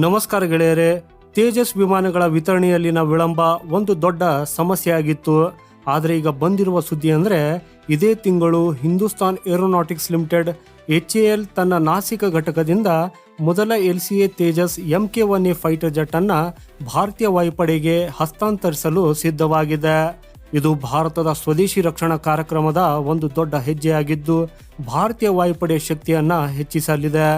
ನಮಸ್ಕಾರ ಗೆಳೆಯರೆ, ತೇಜಸ್ ವಿಮಾನಗಳ ವಿತರಣೆಯಲ್ಲಿನ ವಿಳಂಬ ಒಂದು ದೊಡ್ಡ ಸಮಸ್ಯೆಯಾಗಿತ್ತು. ಆದರೆ ಈಗ ಬಂದಿರುವ ಸುದ್ದಿ ಅಂದರೆ, ಇದೇ ತಿಂಗಳು Hindustan aeronautics limited H L ತನ್ನ ನಾಸಿಕ ಘಟಕದಿಂದ ಮೊದಲ L C A Tejas M K one A fighter jet ಅನ್ನು ಭಾರತೀಯ ವಾಯುಪಡೆಗೆ ಹಸ್ತಾಂತರಿಸಲು ಸಿದ್ಧವಾಗಿದೆ. ಇದು ಭಾರತದ ಸ್ವದೇಶಿ ರಕ್ಷಣಾ ಕಾರ್ಯಕ್ರಮದ ಒಂದು ದೊಡ್ಡ ಹೆಜ್ಜೆಯಾಗಿದ್ದು, ಭಾರತೀಯ ವಾಯುಪಡೆಯ ಶಕ್ತಿಯನ್ನ ಹೆಚ್ಚಿಸಲಿದೆ.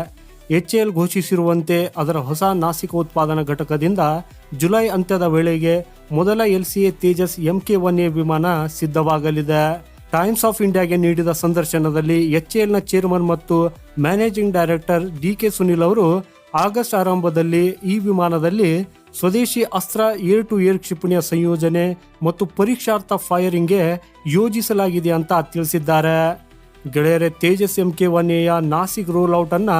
ಎಚ್ ಎಲ್ ಘೋಷಿಸಿರುವಂತೆ ಅದರ ಹೊಸ ನಾಸಿಕ ಉತ್ಪಾದನಾ ಘಟಕದಿಂದ ಜುಲೈ ಅಂತ್ಯದ ವೇಳೆಗೆ ಮೊದಲ L C A Tejas M K one A ವಿಮಾನ ಸಿದ್ಧವಾಗಲಿದೆ. ಟೈಮ್ಸ್ ಆಫ್ ಇಂಡಿಯಾಗೆ ನೀಡಿದ ಸಂದರ್ಶನದಲ್ಲಿ ಎಚ್ ಎಲ್ನ ಚೇರ್ಮನ್ ಮತ್ತು managing director D K Sunil ಅವರು ಆಗಸ್ಟ್ ಆರಂಭದಲ್ಲಿ ಈ ವಿಮಾನದಲ್ಲಿ ಸ್ವದೇಶಿ ಅಸ್ತ್ರ ಏರ್ ಟು ಏರ್ ಕ್ಷಿಪಣಿಯ ಸಂಯೋಜನೆ ಮತ್ತು ಪರೀಕ್ಷಾರ್ಥ ಫೈರಿಂಗ್ಗೆ ಯೋಜಿಸಲಾಗಿದೆ ಅಂತ ತಿಳಿಸಿದ್ದಾರೆ. ಗೆಳೆಯರೆ, ತೇಜಸ್ ಎಂ ಕೆ ಒನ್ ಎಯ ನಾಸಿಕ್ ರೋಲ್ಔಟ್ ಅನ್ನ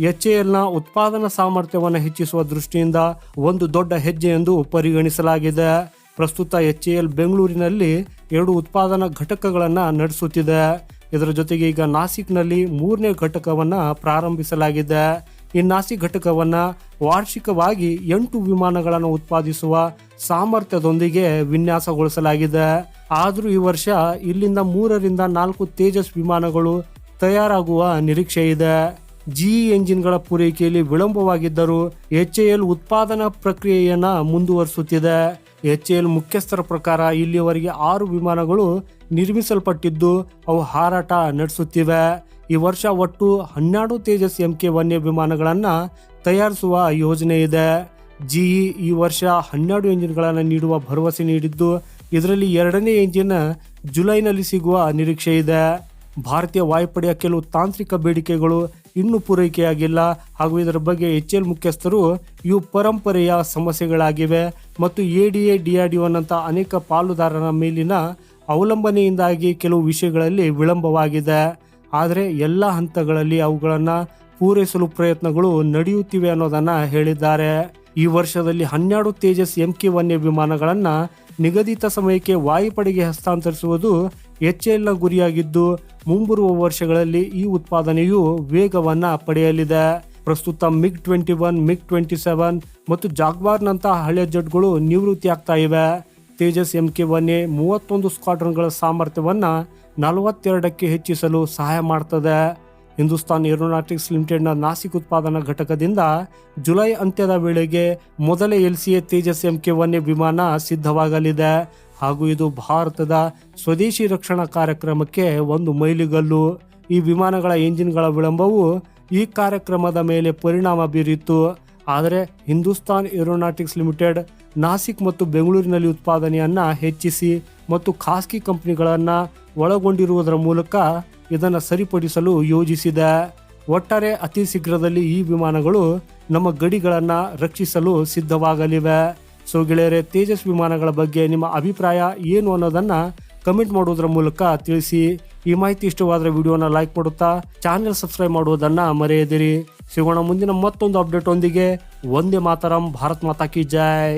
ಎಚ್ ಎಲ್ನ ಉತ್ಪಾದನಾ ಸಾಮರ್ಥ್ಯವನ್ನು ಹೆಚ್ಚಿಸುವ ದೃಷ್ಟಿಯಿಂದ ಒಂದು ದೊಡ್ಡ ಹೆಜ್ಜೆ ಎಂದು ಪರಿಗಣಿಸಲಾಗಿದೆ. ಪ್ರಸ್ತುತ ಎಚ್ ಎಲ್ ಬೆಂಗಳೂರಿನಲ್ಲಿ ಎರಡು ಉತ್ಪಾದನಾ ಘಟಕಗಳನ್ನು ನಡೆಸುತ್ತಿದೆ. ಇದರ ಜೊತೆಗೆ ಈಗ ನಾಸಿಕ್ನಲ್ಲಿ ಮೂರನೇ ಘಟಕವನ್ನು ಪ್ರಾರಂಭಿಸಲಾಗಿದೆ. ಈ ನಾಸಿಕ್ ಘಟಕವನ್ನು ವಾರ್ಷಿಕವಾಗಿ ಎಂಟು ವಿಮಾನಗಳನ್ನು ಉತ್ಪಾದಿಸುವ ಸಾಮರ್ಥ್ಯದೊಂದಿಗೆ ವಿನ್ಯಾಸಗೊಳಿಸಲಾಗಿದೆ. ಆದರೂ ಈ ವರ್ಷ ಇಲ್ಲಿಂದ ಮೂರರಿಂದ ನಾಲ್ಕು ತೇಜಸ್ ವಿಮಾನಗಳು ತಯಾರಾಗುವ ನಿರೀಕ್ಷೆ ಇದೆ ಜಿ ಎಂಜಿನ್ಗಳ ಪೂರೈಕೆಯಲ್ಲಿ ವಿಳಂಬವಾಗಿದ್ದರೂ ಎಲ್ ಉತ್ಪಾದನಾ ಪ್ರಕ್ರಿಯೆಯನ್ನ ಮುಂದುವರಿಸುತ್ತಿದೆ. ಎಚ್ ಎಲ್ ಮುಖ್ಯಸ್ಥರ ಪ್ರಕಾರ ಇಲ್ಲಿಯವರೆಗೆ ಆರು ವಿಮಾನಗಳು ನಿರ್ಮಿಸಲ್ಪಟ್ಟಿದ್ದು, ಅವು ಹಾರಾಟ ನಡೆಸುತ್ತಿವೆ. ಈ ವರ್ಷ ಒಟ್ಟು ಹನ್ನೆರಡು ತೇಜಸ್ ಎಂ ಕೆ ವನ್ಯ ಎ ವಿಮಾನಗಳನ್ನು ತಯಾರಿಸುವ ಯೋಜನೆ ಇದೆ. ಜಿಇ ಈ ವರ್ಷ ಹನ್ನೆರಡು ಎಂಜಿನ್ಗಳನ್ನು ನೀಡುವ ಭರವಸೆ ನೀಡಿದ್ದು, ಇದರಲ್ಲಿ ಎರಡನೇ ಎಂಜಿನ್ ಜುಲೈನಲ್ಲಿ ಸಿಗುವ ನಿರೀಕ್ಷೆ ಇದೆ. ಭಾರತೀಯ ವಾಯುಪಡೆಯ ಕೆಲವು ತಾಂತ್ರಿಕ ಬೇಡಿಕೆಗಳು ಇನ್ನೂ ಪೂರೈಕೆಯಾಗಿಲ್ಲ. ಹಾಗೂ ಇದರ ಬಗ್ಗೆ ಎಚ್ ಎಲ್ ಮುಖ್ಯಸ್ಥರು ಇವು ಪರಂಪರೆಯ ಸಮಸ್ಯೆಗಳಾಗಿವೆ. ಮತ್ತು A D A, D R D ಒನ್ನಂಥ ಅನೇಕ ಪಾಲುದಾರರ ಮೇಲಿನ ಅವಲಂಬನೆಯಿಂದಾಗಿ ಕೆಲವು ವಿಷಯಗಳಲ್ಲಿ ವಿಳಂಬವಾಗಿದೆ. ಆದರೆ ಎಲ್ಲ ಹಂತಗಳಲ್ಲಿ ಅವುಗಳನ್ನು ಪೂರೈಸಲು ಪ್ರಯತ್ನಗಳು ನಡೆಯುತ್ತಿವೆ ಅನ್ನೋದನ್ನು ಹೇಳಿದ್ದಾರೆ. ಈ ವರ್ಷದಲ್ಲಿ ಹನ್ನೆರಡು ತೇಜಸ್ ಎಂ ಕೆ ಒನ್ ವಿಮಾನಗಳನ್ನು ನಿಗದಿತ ಸಮಯಕ್ಕೆ ವಾಯುಪಡೆಗೆ ಹಸ್ತಾಂತರಿಸುವುದು ಹೆಚ್ಚೆಲ್ಲ ಗುರಿಯಾಗಿದ್ದು, ಮುಂಬರುವ ವರ್ಷಗಳಲ್ಲಿ ಈ ಉತ್ಪಾದನೆಯು ವೇಗವನ್ನು ಪಡೆಯಲಿದೆ. ಪ್ರಸ್ತುತ MiG twenty one MiG twenty seven ಮತ್ತು ಜಾಗ್ವಾರ್ನಂತಹ ಹಳೆಯ ಜೆಟ್ಗಳು ನಿವೃತ್ತಿ ಆಗ್ತಾ ಇವೆ. Tejas M K one A ಮೂವತ್ತೊಂದು ಸ್ಕ್ವಾಡ್ರನ್ಗಳ ಸಾಮರ್ಥ್ಯವನ್ನು ನಲವತ್ತೆರಡಕ್ಕೆ ಹೆಚ್ಚಿಸಲು ಸಹಾಯ ಮಾಡ್ತದೆ. ಹಿಂದೂಸ್ತಾನ್ ಏರೋನಾಟಿಕ್ಸ್ ಲಿಮಿಟೆಡ್ನ ನಾಸಿಕ್ ಉತ್ಪಾದನಾ ಘಟಕದಿಂದ ಜುಲೈ ಅಂತ್ಯದ ವೇಳೆಗೆ ಮೊದಲ L C A Tejas M K one ವಿಮಾನ ಸಿದ್ಧವಾಗಲಿದೆ. ಹಾಗೂ ಇದು ಭಾರತದ ಸ್ವದೇಶಿ ರಕ್ಷಣಾ ಕಾರ್ಯಕ್ರಮಕ್ಕೆ ಒಂದು ಮೈಲಿಗಲ್ಲು. ಈ ವಿಮಾನಗಳ ಎಂಜಿನ್ಗಳ ವಿಳಂಬವು ಈ ಕಾರ್ಯಕ್ರಮದ ಮೇಲೆ ಪರಿಣಾಮ ಬೀರಿತ್ತು. ಆದರೆ ಹಿಂದೂಸ್ತಾನ್ ಏರೋನಾಟಿಕ್ಸ್ ಲಿಮಿಟೆಡ್ ನಾಸಿಕ್ ಮತ್ತು ಬೆಂಗಳೂರಿನಲ್ಲಿ ಉತ್ಪಾದನೆಯನ್ನು ಹೆಚ್ಚಿಸಿ ಮತ್ತು ಖಾಸಗಿ ಕಂಪನಿಗಳನ್ನು ಒಳಗೊಂಡಿರುವುದರ ಮೂಲಕ ಇದನ್ನು ಸರಿಪಡಿಸಲು ಯೋಜಿಸಿದೆ ಒಟ್ಟಾರೆ ಅತಿ ಶೀಘ್ರದಲ್ಲಿ ಈ ವಿಮಾನಗಳು ನಮ್ಮ ಗಡಿಗಳನ್ನು ರಕ್ಷಿಸಲು ಸಿದ್ಧವಾಗಲಿವೆ. ಸೊ ಗೆಳೆಯರೆ, ತೇಜಸ್ ವಿಮಾನಗಳ ಬಗ್ಗೆ ನಿಮ್ಮ ಅಭಿಪ್ರಾಯ ಏನು ಅನ್ನೋದನ್ನು ಕಮೆಂಟ್ ಮಾಡುವುದರ ಮೂಲಕ ತಿಳಿಸಿ. ಈ ಮಾಹಿತಿ ಇಷ್ಟವಾದರೆ ವಿಡಿಯೋನ ಲೈಕ್ ಮಾಡುತ್ತಾ, ಚಾನೆಲ್ ಸಬ್ಸ್ಕ್ರೈಬ್ ಮಾಡುವುದನ್ನು ಮರೆಯದಿರಿ. ಸಿಗೋಣ ಮುಂದಿನ ಮತ್ತೊಂದು ಅಪ್ಡೇಟ್ ಒಂದಿಗೆ. ಒಂದೇ ಮಾತರಂ, ಭಾರತ್ ಮಾತಾ ಕಿ ಜೈ.